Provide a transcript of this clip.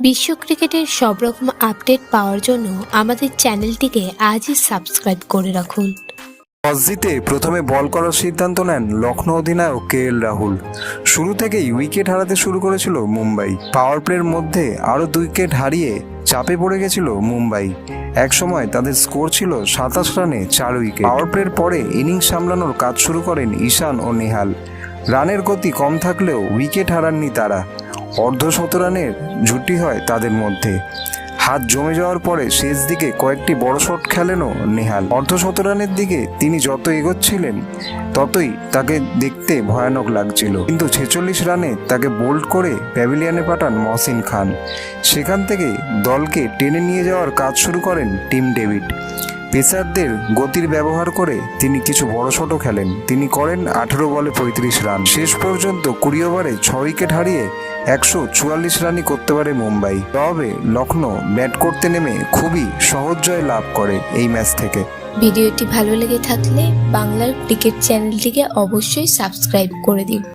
বিশ্ব ক্রিকেটের সব রকম আপডেট পাওয়ার জন্য আমাদের চ্যানেলটিকে আজই সাবস্ক্রাইব করে রাখুন। টস জিতে প্রথমে বল করার সিদ্ধান্ত নেন লখনৌ অধিনায়ক কে এল রাহুল। শুরু থেকেই উইকেট হারাতে শুরু করেছিল মুম্বাই। পাওয়ার প্লের মধ্যে আরও দুই উইকেট হারিয়ে চাপে পড়ে গেছিল মুম্বাই। একসময় তাদের স্কোর ছিল সাতাশ রানে চার উইকেট। পাওয়ার প্লের পরে ইনিংস সামলানোর কাজ শুরু করেন ঈশান ও নেহাল। রানের গতি কম থাকলেও উইকেট হারাননি তারা। অর্ধশত রানের জুটি হয় তাদের মধ্যে। হাত জমে যাওয়ার পরে শেষ দিকে কয়েকটি বড় শট খেলেনও নেহাল। অর্ধশত রানের দিকে তিনি যত এগোচ্ছিলেন, ততই তাকে দেখতে ভয়ানক লাগছিল। কিন্তু ছেচল্লিশ রানে তাকে বোল্ড করে প্যাভিলিয়নে পাঠান মহসিন খান। সেখান থেকে দলকে টেনে নিয়ে যাওয়ার কাজ শুরু করেন টিম ডেভিড। পেসারদের গতির ব্যবহার করে তিনি কিছু বড় শটও খেলেন। তিনি করেন আঠেরো বলে পঁয়ত্রিশ রান। শেষ পর্যন্ত কুড়ি ওভারে ছ উইকেট হারিয়ে একশো চুয়াল্লিশ রানই করতে পারে মুম্বাই। তবে লখনৌ ব্যাট করতে নেমে খুবই সহজ জয় লাভ করে এই ম্যাচ থেকে। ভিডিওটি ভালো লেগে থাকলে বাংলার ক্রিকেট চ্যানেলটিকে অবশ্যই সাবস্ক্রাইব করে দিন